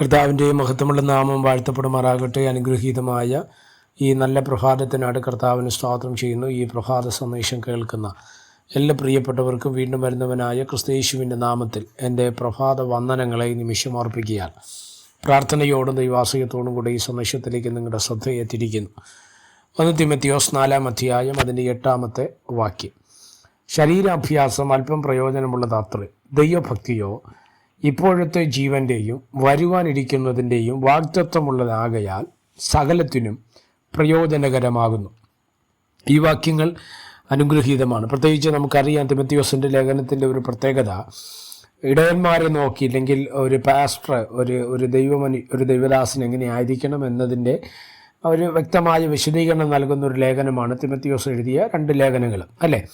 കർത്താവിന്റെ മഹത്വമുള്ള നാമം വാഴ്ത്തപ്പെടുമാറാകട്ടെ. അനുഗ്രഹീതമായ ഈ നല്ല പ്രഭാതത്തിനാട് കർത്താവിന് സ്തോത്രം ചെയ്യുന്നു. ഈ പ്രഭാത സന്ദേശം കേൾക്കുന്ന എല്ലാ പ്രിയപ്പെട്ടവർക്കും വീണ്ടും വരുന്നവനായ ക്രിസ്തയേശുവിന്റെ നാമത്തിൽ എന്റെ പ്രഭാത വന്ദനങ്ങളെ നിമിഷം അർപ്പിക്കുകയാണ്. പ്രാർത്ഥനയോടും ദൈവാശ്രയത്തോടും കൂടെ ഈ സന്ദേശത്തിലേക്ക് നിങ്ങളുടെ ശ്രദ്ധയെ തിരിക്കുന്നു ഒന്ന് തിമത്തിയോസ് നാലാം അധ്യായം അതിന്റെ എട്ടാമത്തെ വാക്യം. ശരീരാഭ്യാസം അല്പം പ്രയോജനമുള്ളതാത്രേ. ദൈവഭക്തിയോ ഇപ്പോഴത്തെ ജീവന്റെയും വരുവാനിരിക്കുന്നതിന്റെയും വാഗ്ദത്വമുള്ളതാകയാൽ സകലത്തിനും പ്രയോജനകരമാകുന്നു. ഈ വാക്യങ്ങൾ അനുഗ്രഹീതമാണ്. പ്രത്യേകിച്ച് നമുക്കറിയാം തിമത്തിയോസിന്റെ ലേഖനത്തിന്റെ ഒരു പ്രത്യേകത ഇടയന്മാരെ നോക്കി ഇല്ലെങ്കിൽ ഒരു പാസ്റ്റർ ഒരു ഒരു ദൈവമനി ഒരു ദൈവദാസൻ എങ്ങനെ ആയിരിക്കണം എന്നതിന്റെ ഒരു വ്യക്തമായ വിശദീകരണം നൽകുന്ന ഒരു ലേഖനമാണ് തിമത്തിയോസ് എഴുതിയ രണ്ട് ലേഖനങ്ങൾ അല്ലേ?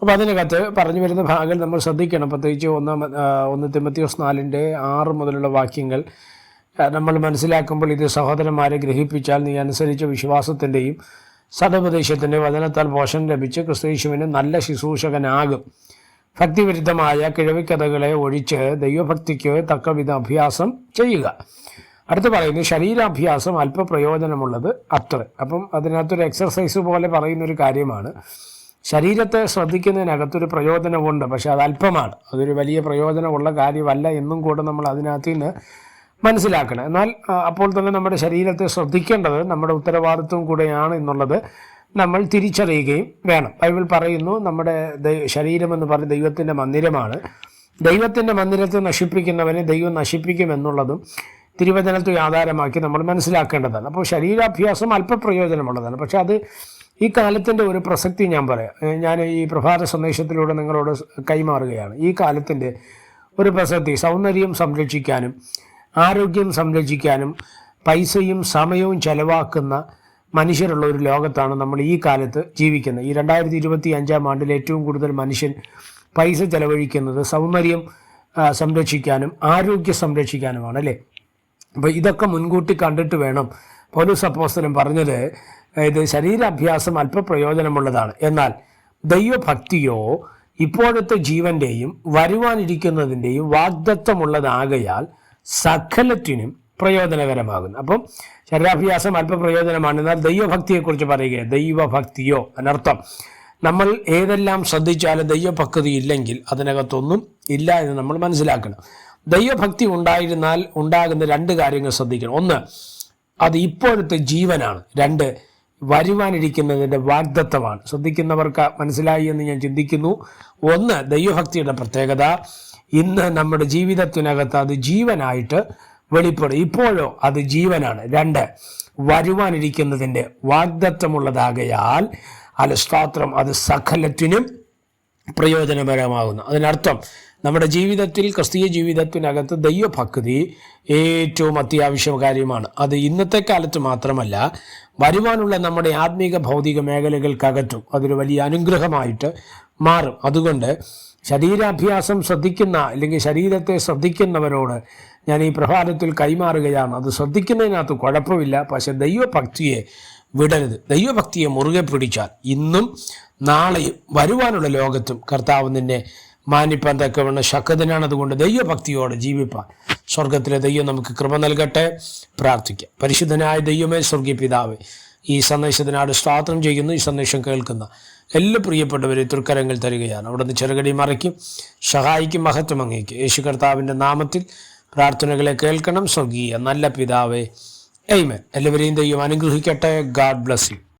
അപ്പോൾ അതിനകത്ത് പറഞ്ഞു വരുന്ന ഭാഗങ്ങൾ നമ്മൾ ശ്രദ്ധിക്കണം. പ്രത്യേകിച്ച് ഒന്നാം ഒന്ന് തിമത്തിയോസ് നാലിന്റെ ആറ് മുതലുള്ള വാക്യങ്ങൾ നമ്മൾ മനസ്സിലാക്കുമ്പോൾ ഇത് സഹോദരന്മാരെ ഗ്രഹിപ്പിച്ചാൽ നീ അനുസരിച്ച വിശ്വാസത്തിന്റെയും സദുപദേശത്തിന്റെ വചനത്താൽ പോഷണം ലഭിച്ച് ക്രിസ്തീശുവിന് നല്ല ശുശ്രൂഷകനാകും. ഭക്തിവിരുദ്ധമായ കിഴവിക്കഥകളെ ഒഴിച്ച് ദൈവഭക്തിക്ക് തക്കവിധ അഭ്യാസം ചെയ്യുക. അടുത്ത് പറയുന്നത് ശരീരാഭ്യാസം അല്പ പ്രയോജനമുള്ളത് അത്ര. അപ്പം അതിനകത്തൊരു എക്സർസൈസ് പോലെ പറയുന്നൊരു കാര്യമാണ്. ശരീരത്തെ ശ്രദ്ധിക്കുന്നതിനകത്തൊരു പ്രയോജനമുണ്ട് പക്ഷെ അത് അല്പമാണ് അതൊരു വലിയ പ്രയോജനമുള്ള കാര്യമല്ല എന്നും കൂടെ നമ്മൾ അതിനകത്ത് നിന്ന് മനസ്സിലാക്കണം. എന്നാൽ അപ്പോൾ തന്നെ നമ്മുടെ ശരീരത്തെ ശ്രദ്ധിക്കേണ്ടത് നമ്മുടെ ഉത്തരവാദിത്വം കൂടെയാണ് എന്നുള്ളത് നമ്മൾ തിരിച്ചറിയുകയും വേണം. ബൈബിൾ പറയുന്നു നമ്മുടെ ശരീരമെന്ന് പറഞ്ഞ ദൈവത്തിന്റെ മന്ദിരമാണ്. ദൈവത്തിന്റെ മന്ദിരത്തെ നശിപ്പിക്കുന്നവനെ ദൈവം നശിപ്പിക്കുമെന്നുള്ളതും തിരുവചനത്തെ ആധാരമാക്കി നമ്മൾ മനസ്സിലാക്കേണ്ടതാണ്. അപ്പോൾ ശരീരാഭ്യാസം അല്പപ്രയോജനമുള്ളതാണ്. പക്ഷേ അത് ഈ കാലത്തിന്റെ ഒരു പ്രസക്തി ഞാൻ പറയാം. ഞാൻ ഈ പ്രഭാത സന്ദേശത്തിലൂടെ നിങ്ങളോട് കൈമാറുകയാണ്. ഈ കാലത്തിന്റെ ഒരു പ്രസക്തി സൗന്ദര്യം സംരക്ഷിക്കാനും ആരോഗ്യം സംരക്ഷിക്കാനും പൈസയും സമയവും ചെലവാക്കുന്ന മനുഷ്യരുള്ള ഒരു ലോകത്താണ് നമ്മൾ ഈ കാലത്ത് ജീവിക്കുന്നത്. ഈ രണ്ടായിരത്തി ഇരുപത്തി അഞ്ചാം ആണ്ടിൽ ഏറ്റവും കൂടുതൽ മനുഷ്യൻ പൈസ ചെലവഴിക്കുന്നത് സൗന്ദര്യം സംരക്ഷിക്കാനും ആരോഗ്യം സംരക്ഷിക്കാനുമാണ് അല്ലേ? അപ്പോൾ ഇതൊക്കെ മുൻകൂട്ടി കണ്ടിട്ട് വേണം പൗലോസ് അപ്പോസ്തലൻ പറഞ്ഞത് ഇത് ശരീരാഭ്യാസം അല്പ പ്രയോജനമുള്ളതാണ്. എന്നാൽ ദൈവഭക്തിയോ ഇപ്പോഴത്തെ ജീവന്റെയും വരുവാനിരിക്കുന്നതിന്റെയും വാഗ്ദത്വമുള്ളതാകയാൽ സകലത്തിനും പ്രയോജനകരമാകുന്നു. അപ്പം ശരീരാഭ്യാസം അല്പ പ്രയോജനമാണ്. എന്നാൽ ദൈവഭക്തിയെക്കുറിച്ച് പറയുക ദൈവഭക്തിയോ അനർത്ഥം നമ്മൾ ഏതെല്ലാം ശ്രദ്ധിച്ചാലും ദൈവഭക്തി ഇല്ലെങ്കിൽ അതിനകത്തൊന്നും ഇല്ല എന്ന് നമ്മൾ മനസ്സിലാക്കണം. ദൈവഭക്തി ഉണ്ടായിരുന്നാൽ ഉണ്ടാകുന്ന രണ്ട് കാര്യങ്ങൾ ശ്രദ്ധിക്കണം. ഒന്ന് അത് ഇപ്പോഴത്തെ ജീവനാണ്. രണ്ട് വരുവാനിരിക്കുന്നതിന്റെ വാഗ്ദത്തമാണ് ശ്രദ്ധിക്കുന്നവർക്ക് മനസ്സിലായി എന്ന് ഞാൻ ചിന്തിക്കുന്നു. ഒന്ന് ദൈവഭക്തിയുടെ പ്രത്യേകത. ഇന്ന് നമ്മുടെ ജീവിതത്തിനകത്ത് അത് ജീവനായിട്ട് വെളിപ്പെടും. ഇപ്പോഴോ അത് ജീവനാണ്. രണ്ട് വരുവാനിരിക്കുന്നതിന്റെ വാഗ്ദത്വമുള്ളതാകയാൽ അലസ്താത്രം അത് സകലത്തിനും പ്രയോജനപരമാകുന്നു. അതിനർത്ഥം നമ്മുടെ ജീവിതത്തിൽ ക്രിസ്തീയ ജീവിതത്തിനകത്ത് ദൈവഭക്തി ഏറ്റവും അത്യാവശ്യ കാര്യമാണ് അത് ഇന്നത്തെ കാലത്ത് മാത്രമല്ല വരുവാനുള്ള നമ്മുടെ ആത്മീക ഭൗതിക മേഖലകൾക്കകറ്റും അതൊരു വലിയ അനുഗ്രഹമായിട്ട് മാറും. അതുകൊണ്ട് ശരീരാഭ്യാസം ശ്രദ്ധിക്കുന്ന അല്ലെങ്കിൽ ശരീരത്തെ ശ്രദ്ധിക്കുന്നവരോട് ഞാൻ ഈ പ്രഭാതത്തിൽ കൈമാറുകയാണ്. അത് ശ്രദ്ധിക്കുന്നതിനകത്ത് കുഴപ്പമില്ല പക്ഷെ ദൈവഭക്തിയെ വിടരുത്. ദൈവഭക്തിയെ മുറുകെ പിടിച്ചാൽ ഇന്നും നാളെയും വരുവാനുള്ള ലോകത്തും കർത്താവ് നിന്നെ മാനിപ്പാൻ തക്കവണ്ണം ശക്തനാണ് അതുകൊണ്ട് ദൈവഭക്തിയോടെ ജീവിപ്പാൻ. സ്വർഗത്തിലെ ദൈവം നമുക്ക് കൃപ നൽകട്ടെ. പ്രാർത്ഥിക്കാം. പരിശുദ്ധനായ ദൈവമേ സ്വർഗീയ പിതാവേ ഈ സന്ദേശത്തിനാട് സ്വാതന്ത്ര്യം ചെയ്യുന്നു. ഈ സന്ദേശം കേൾക്കുന്ന എല്ലാ പ്രിയപ്പെട്ടവരെ തൃക്കരങ്ങൾ തരികയാണ്. അവിടുന്ന് ചെറുകടി മറയ്ക്കും. സഹായിക്കും മഹത്വം അങ്ങേക്ക്. യേശു കർത്താവിന്റെ നാമത്തിൽ പ്രാർത്ഥനകളെ കേൾക്കണം. സ്വർഗീയ നല്ല പിതാവേ എയ്മൻ എല്ലാവരെയും ദൈവം അനുഗ്രഹിക്കട്ടെ. God bless you